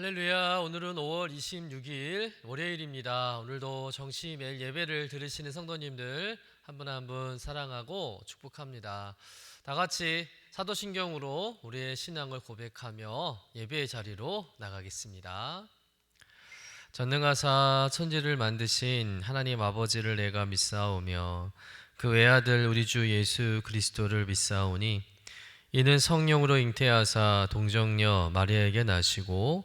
할렐루야. 오늘은 5월 26일 월요일입니다. 오늘도 정시 매일 예배를 들으시는 성도님들 한 분 한 분 사랑하고 축복합니다. 다 같이 사도신경으로 우리의 신앙을 고백하며 예배의 자리로 나가겠습니다. 전능하사 천지를 만드신 하나님 아버지를 내가 믿사오며 그 외아들 우리 주 예수 그리스도를 믿사오니 이는 성령으로 잉태하사 동정녀 마리아에게 나시고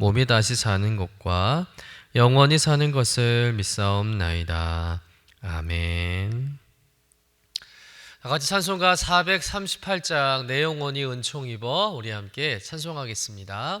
몸이 다시 사는 것과 영원히 사는 것을 믿사옵나이다. 아멘. 다 같이 찬송가 438장 내 영혼이 은총 입어 우리 함께 찬송하겠습니다.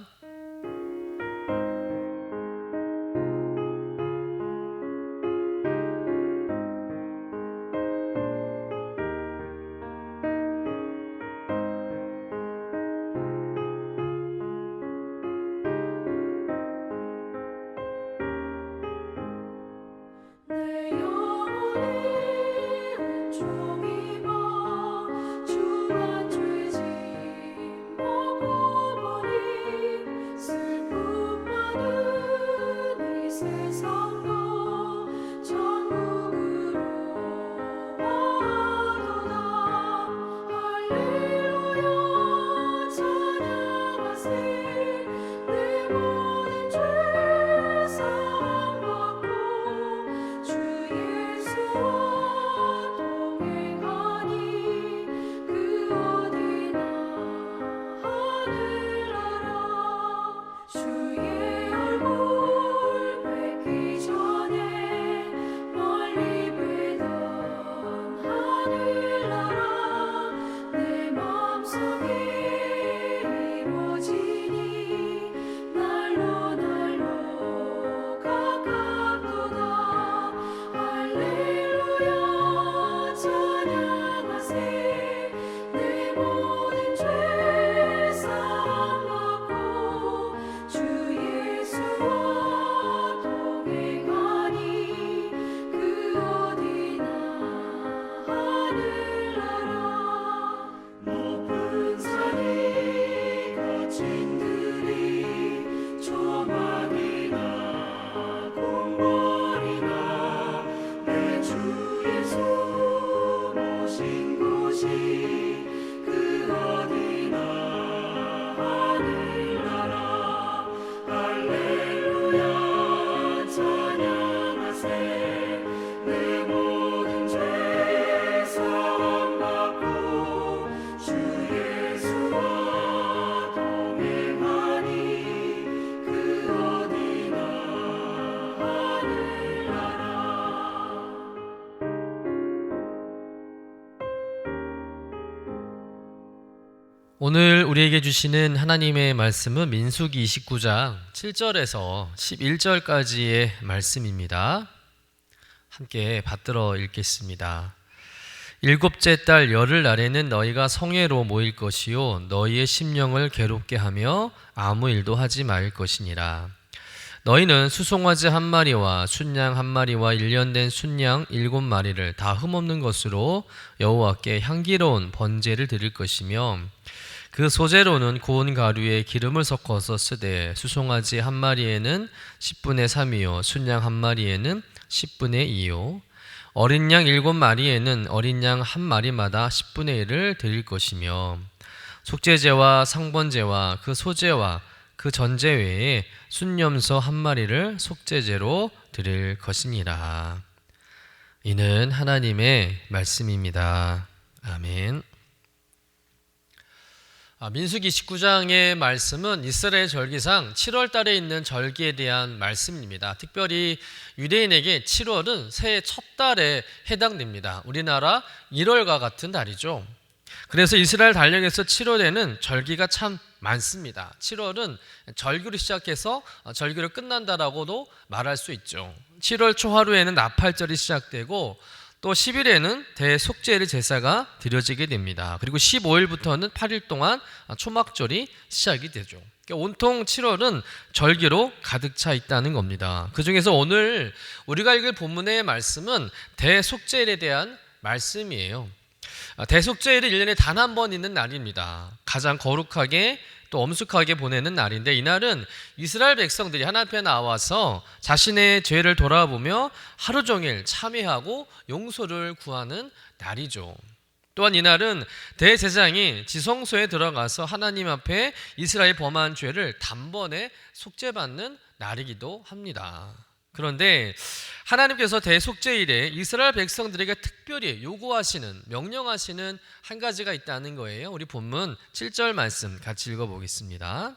오늘 우리에게 주시는 하나님의 말씀은 민수기 29장 7절에서 11절까지의 말씀입니다. 함께 받들어 읽겠습니다. 일곱째 달 열흘 날에는 너희가 성회로 모일 것이요 너희의 심령을 괴롭게 하며 아무 일도 하지 말 것이니라. 너희는 수송아지 한 마리와 순양 한 마리와 일년된 순양 일곱 마리를 다 흠없는 것으로 여호와께 향기로운 번제를 드릴 것이며 그 소재로는 고운 가루에 기름을 섞어서 쓰되 수송아지 한 마리에는 10분의 3이요 순양 한 마리에는 10분의 2요 어린 양 일곱 마리에는 어린 양 한 마리마다 10분의 1을 드릴 것이며 속죄제와 상번제와 그 소제와 그 전제 외에 순념서 한 마리를 속죄제로 드릴 것이니라. 이는 하나님의 말씀입니다. 아멘. 아, 민수기 19장의 말씀은 이스라엘 절기상 7월 달에 있는 절기에 대한 말씀입니다. 특별히 유대인에게 7월은 새해 첫 달에 해당됩니다. 우리나라 1월과 같은 달이죠. 그래서 이스라엘 달력에서 7월에는 절기가 참 많습니다. 7월은 절기로 시작해서 어, 절기로 끝난다라고도 말할 수 있죠. 7월 초하루에는 나팔절이 시작되고 또 10일에는 대속죄일 제사가 드려지게 됩니다. 그리고 15일부터는 8일 동안 초막절이 시작이 되죠. 그러니까 온통 7월은 절기로 가득 차 있다는 겁니다. 그 중에서 오늘 우리가 읽을 본문의 말씀은 대속죄일에 대한 말씀이에요. 아, 대속죄일은 1년에 단 한 번 있는 날입니다. 가장 거룩하게 또 엄숙하게 보내는 날인데 이날은 이스라엘 백성들이 하나님 앞에 나와서 자신의 죄를 돌아보며 하루 종일 참회하고 용서를 구하는 날이죠. 또한 이날은 대제사장이 지성소에 들어가서 하나님 앞에 이스라엘 범한 죄를 단번에 속죄받는 날이기도 합니다. 그런데 하나님께서 대속죄일에 이스라엘 백성들에게 특별히 요구하시는 명령하시는 한 가지가 있다는 거예요. 우리 본문 7절 말씀 같이 읽어 보겠습니다.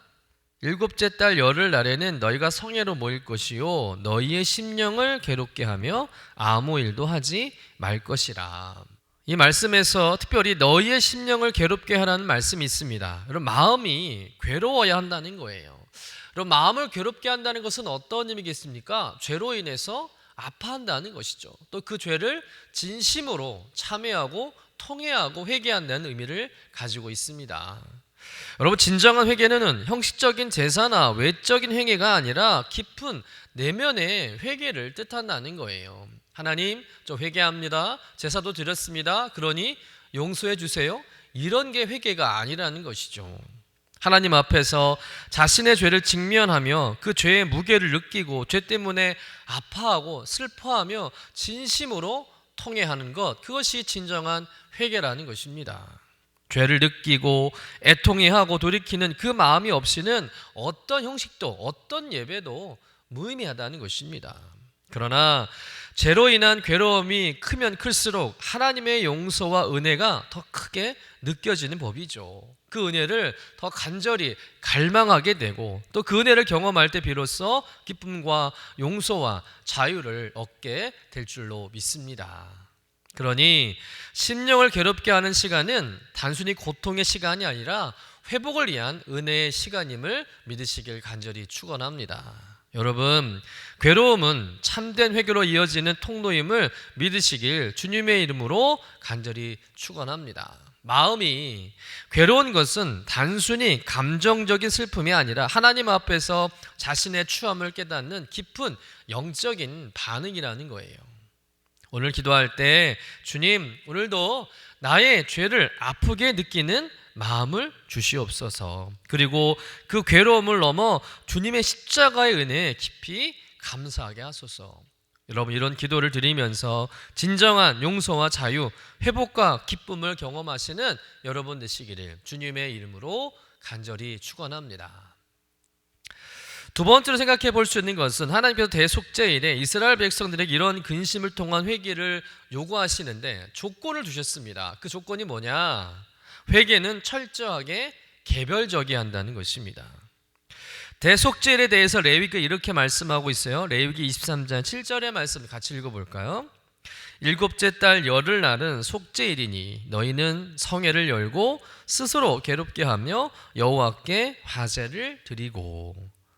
일곱째 달 열흘 날에는 너희가 성회로 모일 것이요 너희의 심령을 괴롭게 하며 아무 일도 하지 말 것이라. 이 말씀에서 특별히 너희의 심령을 괴롭게 하라는 말씀이 있습니다. 여러분 마음이 괴로워야 한다는 거예요. 그럼 마음을 괴롭게 한다는 것은 어떤 의미겠습니까? 죄로 인해서 아파한다는 것이죠. 또 그 죄를 진심으로 참회하고 통회하고 회개한다는 의미를 가지고 있습니다. 여러분 진정한 회개는 형식적인 제사나 외적인 행위가 아니라 깊은 내면의 회개를 뜻한다는 거예요. 하나님, 저 회개합니다. 제사도 드렸습니다. 그러니 용서해 주세요. 이런 게 회개가 아니라는 것이죠. 하나님 앞에서 자신의 죄를 직면하며 그 죄의 무게를 느끼고 죄 때문에 아파하고 슬퍼하며 진심으로 통회하는 것 그것이 진정한 회개라는 것입니다. 죄를 느끼고 애통해 하고 돌이키는 그 마음이 없이는 어떤 형식도 어떤 예배도 무의미하다는 것입니다. 그러나 죄로 인한 괴로움이 크면 클수록 하나님의 용서와 은혜가 더 크게 느껴지는 법이죠. 그 은혜를 더 간절히 갈망하게 되고 또 그 은혜를 경험할 때 비로소 기쁨과 용서와 자유를 얻게 될 줄로 믿습니다. 그러니 심령을 괴롭게 하는 시간은 단순히 고통의 시간이 아니라 회복을 위한 은혜의 시간임을 믿으시길 간절히 축원합니다. 여러분, 괴로움은 참된 회개로 이어지는 통로임을 믿으시길 주님의 이름으로 간절히 축원합니다. 마음이 괴로운 것은 단순히 감정적인 슬픔이 아니라 하나님 앞에서 자신의 추함을 깨닫는 깊은 영적인 반응이라는 거예요. 오늘 기도할 때 주님 오늘도 나의 죄를 아프게 느끼는 마음을 주시옵소서. 그리고 그 괴로움을 넘어 주님의 십자가의 은혜에 깊이 감사하게 하소서. 여러분 이런 기도를 드리면서 진정한 용서와 자유, 회복과 기쁨을 경험하시는 여러분 되시기를 주님의 이름으로 간절히 축원합니다. 두 번째로 생각해 볼 수 있는 것은 하나님께서 대속죄일에 이스라엘 백성들에게 이런 근심을 통한 회개를 요구하시는데 조건을 두셨습니다. 그 조건이 뭐냐? 회개는 철저하게 개별적이 한다는 것입니다. 대속죄일에 대해서 레위기가 이렇게 말씀하고 있어요. 레위기 23장 7절의 말씀 같이 읽어볼까요? 일곱째 달 열흘 날은 속죄일이니 너희는 성회를 열고 스스로 괴롭게 하며 여호와께 화제를 드리고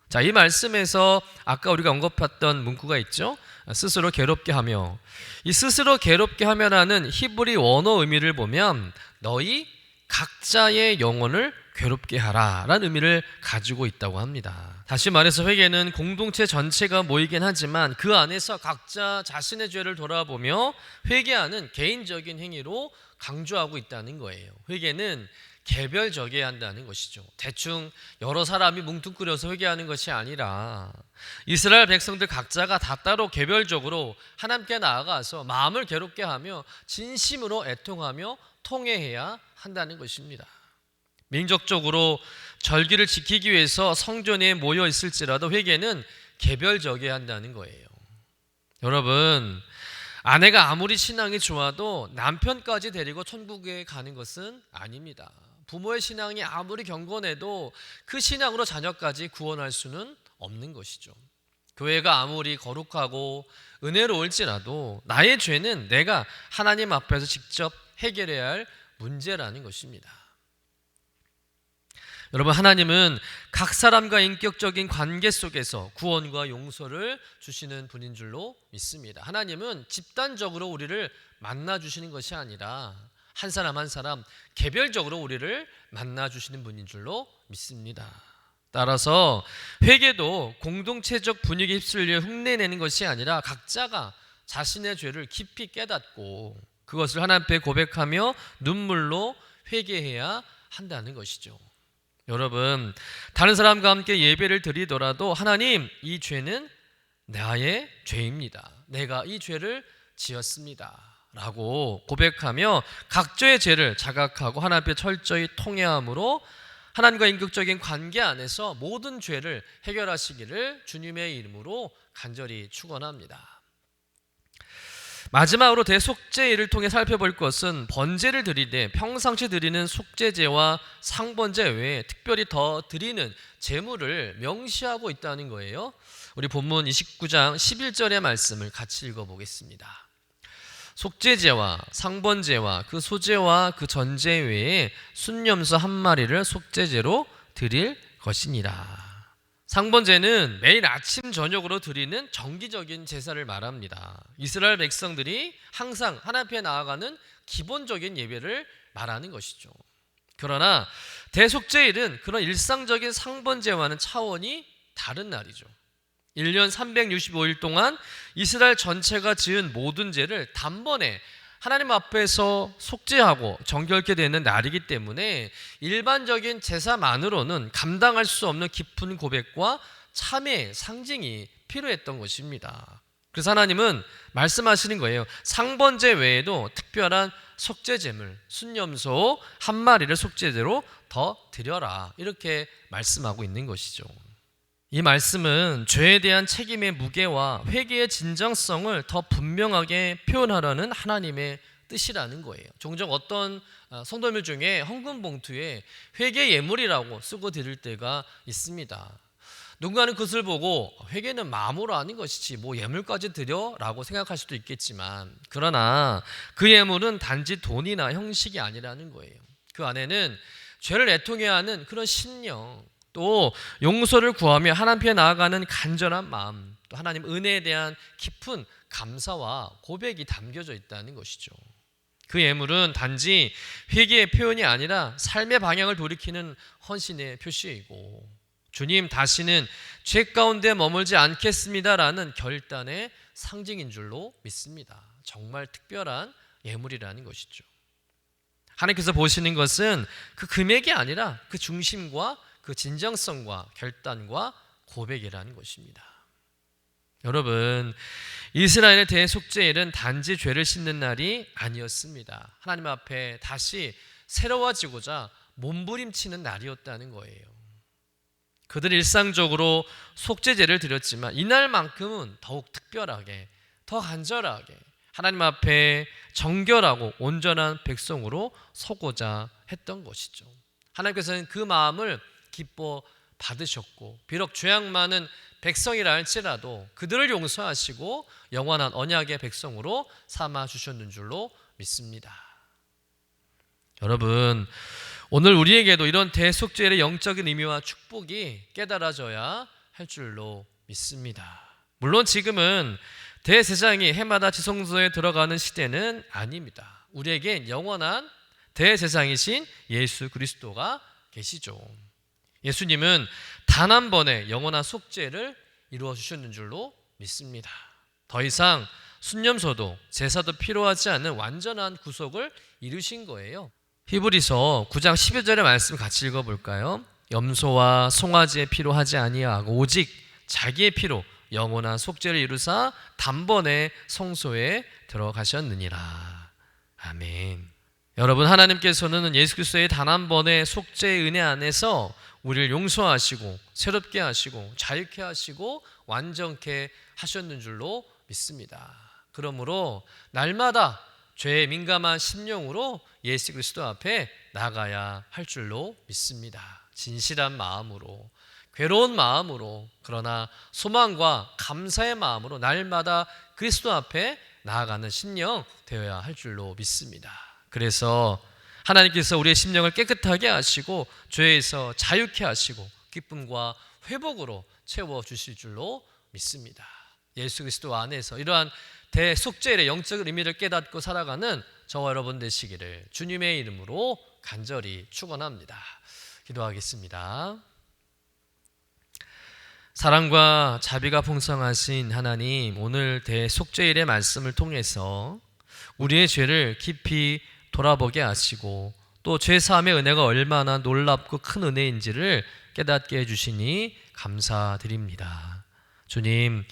자, 이 말씀에서 아까 우리가 언급했던 문구가 있죠. 스스로 괴롭게 하며 이 스스로 괴롭게 하며라는 히브리 원어 의미를 보면 너희 각자의 영혼을 괴롭게 하라라는 의미를 가지고 있다고 합니다. 다시 말해서 회개는 공동체 전체가 모이긴 하지만 그 안에서 각자 자신의 죄를 돌아보며 회개하는 개인적인 행위로 강조하고 있다는 거예요. 회개는 개별적이어야 한다는 것이죠. 대충 여러 사람이 뭉뚱그려서 회개하는 것이 아니라 이스라엘 백성들 각자가 다 따로 개별적으로 하나님께 나아가서 마음을 괴롭게 하며 진심으로 애통하며 통회해야 한다는 것입니다. 민족적으로 절기를 지키기 위해서 성전에 모여 있을지라도 회개는 개별적이어야 한다는 거예요. 여러분, 아내가 아무리 신앙이 좋아도 남편까지 데리고 천국에 가는 것은 아닙니다. 부모의 신앙이 아무리 경건해도 그 신앙으로 자녀까지 구원할 수는 없는 것이죠. 교회가 아무리 거룩하고 은혜로울지라도 나의 죄는 내가 하나님 앞에서 직접 해결해야 할 문제라는 것입니다. 여러분 하나님은 각 사람과 인격적인 관계 속에서 구원과 용서를 주시는 분인 줄로 믿습니다. 하나님은 집단적으로 우리를 만나 주시는 것이 아니라 한 사람 한 사람 개별적으로 우리를 만나 주시는 분인 줄로 믿습니다. 따라서 회개도 공동체적 분위기 휩쓸려 흉내내는 것이 아니라 각자가 자신의 죄를 깊이 깨닫고 그것을 하나님 앞에 고백하며 눈물로 회개해야 한다는 것이죠. 여러분, 다른 사람과 함께 예배를 드리더라도 하나님, 이 죄는 나의 죄입니다. 내가 이 죄를 지었습니다. 라고 고백하며 각자의 죄를 자각하고 하나님 앞에 철저히 통회함으로 하나님과 인격적인 관계 안에서 모든 죄를 해결하시기를 주님의 이름으로 간절히 축원합니다. 마지막으로 대속죄를 통해 살펴볼 것은 번제를 드리되 평상시 드리는 속죄제와 상번제 외에 특별히 더 드리는 제물을 명시하고 있다는 거예요. 우리 본문 29장 11절의 말씀을 같이 읽어보겠습니다. 속죄제와 상번제와 그 소제와 그 전제 외에 순념소 한 마리를 속죄제로 드릴 것이니라. 상번제는 매일 아침 저녁으로 드리는 정기적인 제사를 말합니다. 이스라엘 백성들이 항상 하나님 앞에 나아가는 기본적인 예배를 말하는 것이죠. 그러나 대속제일은 그런 일상적인 상번제와는 차원이 다른 날이죠. 1년 365일 동안 이스라엘 전체가 지은 모든 죄를 단번에 하나님 앞에서 속죄하고 정결케 되는 날이기 때문에 일반적인 제사만으로는 감당할 수 없는 깊은 고백과 참의 상징이 필요했던 것입니다. 그래서 하나님은 말씀하시는 거예요. 상번제 외에도 특별한 속죄제물, 순념소 한 마리를 속죄제로 더 드려라. 이렇게 말씀하고 있는 것이죠. 이 말씀은 죄에 대한 책임의 무게와 회개의 진정성을 더 분명하게 표현하라는 하나님의 뜻이라는 거예요. 종종 어떤 어, 성도들 중에 헌금 봉투에 회개 예물이라고 쓰고 드릴 때가 있습니다. 누군가는 그것을 보고 회개는 마음으로 하는 것이지 뭐 예물까지 드려라고 생각할 수도 있겠지만 그러나 그 예물은 단지 돈이나 형식이 아니라는 거예요. 그 안에는 죄를 애통해야 하는 그런 신령 또 용서를 구하며 하나님께 나아가는 간절한 마음, 또 하나님 은혜에 대한 깊은 감사와 고백이 담겨져 있다는 것이죠. 그 예물은 단지 회개의 표현이 아니라 삶의 방향을 돌이키는 헌신의 표시이고 주님 다시는 죄 가운데 머물지 않겠습니다라는 결단의 상징인 줄로 믿습니다. 정말 특별한 예물이라는 것이죠. 하나님께서 보시는 것은 그 금액이 아니라 그 중심과 그 진정성과 결단과 고백이라는 것입니다. 여러분, 이스라엘의 대속죄일은 단지 죄를 씻는 날이 아니었습니다. 하나님 앞에 다시 새로워지고자 몸부림치는 날이었다는 거예요. 그들 일상적으로 속죄제를 드렸지만 이날만큼은 더욱 특별하게, 더 간절하게 하나님 앞에 정결하고 온전한 백성으로 서고자 했던 것이죠. 하나님께서는 그 마음을 기뻐 받으셨고 비록 죄악 많은 백성이라 할지라도 그들을 용서하시고 영원한 언약의 백성으로 삼아 주셨는 줄로 믿습니다. 여러분 오늘 우리에게도 이런 대속죄의 영적인 의미와 축복이 깨달아져야 할 줄로 믿습니다. 물론 지금은 대제사장이 해마다 지성소에 들어가는 시대는 아닙니다. 우리에겐 영원한 대제사장이신 예수 그리스도가 계시죠. 예수님은 단 한 번의 영원한 속죄를 이루어 주셨는 줄로 믿습니다. 더 이상 순념소도 제사도 필요하지 않은 완전한 구속을 이루신 거예요. 히브리서 9장 12절의 말씀 같이 읽어 볼까요? 염소와 송아지의 피로 하지 아니하고 오직 자기의 피로 영원한 속죄를 이루사 단번에 성소에 들어가셨느니라. 아멘. 여러분 하나님께서는 예수 그리스도의 단 한 번의 속죄의 은혜 안에서 우리를 용서하시고 새롭게 하시고 자유케 하시고 완전케 하셨는 줄로 믿습니다. 그러므로 날마다 죄에 민감한 심령으로 예수 그리스도 앞에 나가야 할 줄로 믿습니다. 진실한 마음으로 괴로운 마음으로 그러나 소망과 감사의 마음으로 날마다 그리스도 앞에 나아가는 심령 되어야 할 줄로 믿습니다. 그래서 하나님께서 우리의 심령을 깨끗하게 하시고 죄에서 자유케 하시고 기쁨과 회복으로 채워 주실 줄로 믿습니다. 예수 그리스도 안에서 이러한 대속죄의 영적 의미를 깨닫고 살아가는 저와 여러분 되시기를 주님의 이름으로 간절히 축원합니다. 기도하겠습니다. 사랑과 자비가 풍성하신 하나님, 오늘 대속죄일의 말씀을 통해서 우리의 죄를 깊이 돌아보게 하시고 또 죄사함의 은혜가 얼마나 놀랍고 큰 은혜인지를 깨닫게 해주시니 감사드립니다. 주님,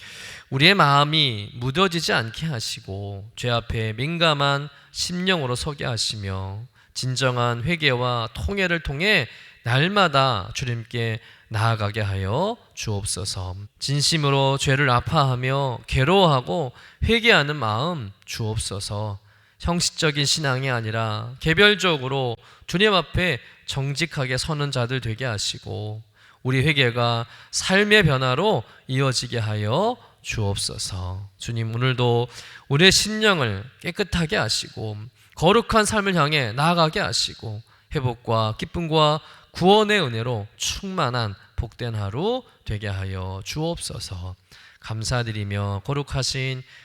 우리의 마음이 무뎌지지 않게 하시고 죄 앞에 민감한 심령으로 서게 하시며 진정한 회개와 통회를 통해 날마다 주님께 나아가게 하여 주옵소서. 진심으로 죄를 아파하며 괴로워하고 회개하는 마음 주옵소서. 형식적인 신앙이 아니라 개별적으로 주님 앞에 정직하게 서는 자들 되게 하시고 우리 회개가 삶의 변화로 이어지게 하여 주옵소서. 주님 오늘도 우리의 심령을 깨끗하게 하시고 거룩한 삶을 향해 나아가게 하시고 회복과 기쁨과 구원의 은혜로 충만한 복된 하루 되게 하여 주옵소서. 감사드리며 거룩하신